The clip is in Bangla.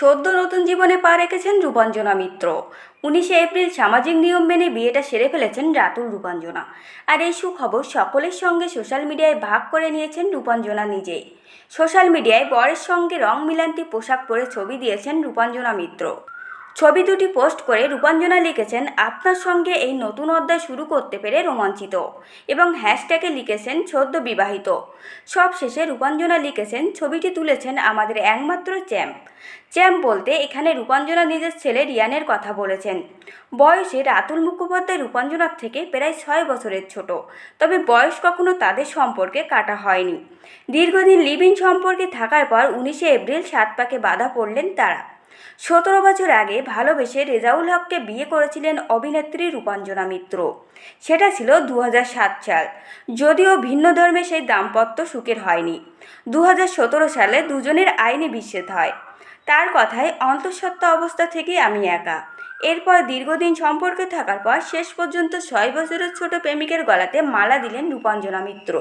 সদ্য নতুন জীবনে পা রেখেছেন রূপাঞ্জনা মিত্র। উনিশে এপ্রিল সামাজিক নিয়ম মেনে বিয়েটা সেরে ফেলেছেন রাতুল রূপাঞ্জনা। আর এই সুখবর সকলের সঙ্গে সোশ্যাল মিডিয়ায় ভাগ করে নিয়েছেন রূপাঞ্জনা নিজেই সোশ্যাল মিডিয়ায় বরের সঙ্গে রং মিলান্তি পোশাক পরে ছবি দিয়েছেন রূপাঞ্জনা মিত্র। ছবি দুটি পোস্ট করে রূপাঞ্জনা লিখেছেন, আপনার সঙ্গে এই নতুন অধ্যায় শুরু করতে পেরে রোমাঞ্চিত। এবং হ্যাশট্যাগে লিখেছেন সদ্য বিবাহিত। সব শেষে রূপাঞ্জনা লিখেছেন, ছবিটি তুলেছেন আমাদের একমাত্র চ্যাম্প। চ্যাম্প বলতে এখানে রূপাঞ্জনা নিজের ছেলে রিয়ানের কথা বলেছেন। বয়সে রাতুল মুখোপাধ্যায় রূপাঞ্জনার থেকে প্রায় ছয় বছরের ছোট। তবে বয়স কখনো তাদের সম্পর্কে কাটা হয়নি। দীর্ঘদিন লিভ ইন সম্পর্কে থাকার পর উনিশে এপ্রিল সাত পাকে বাধা পড়লেন তারা। সতেরো বছর আগে ভালোবেসে রেজাউল হককে বিয়ে করেছিলেন অভিনেত্রী রূপাঞ্জনা মিত্র। সেটা ছিল দু সাল। যদিও ভিন্ন ধর্মে সেই দাম্পত্য সুখের হয়নি। দু হাজার সতেরো সালে দুজনের আইনি বিচ্ছেদ হয়। তার কথায় অন্তঃসত্ত্বা অবস্থা থেকে আমি একা। এরপর দীর্ঘদিন সম্পর্কে থাকার পর শেষ পর্যন্ত ছয় বছরের ছোট প্রেমিকের গলাতে মালা দিলেন রূপাঞ্জনা মিত্র।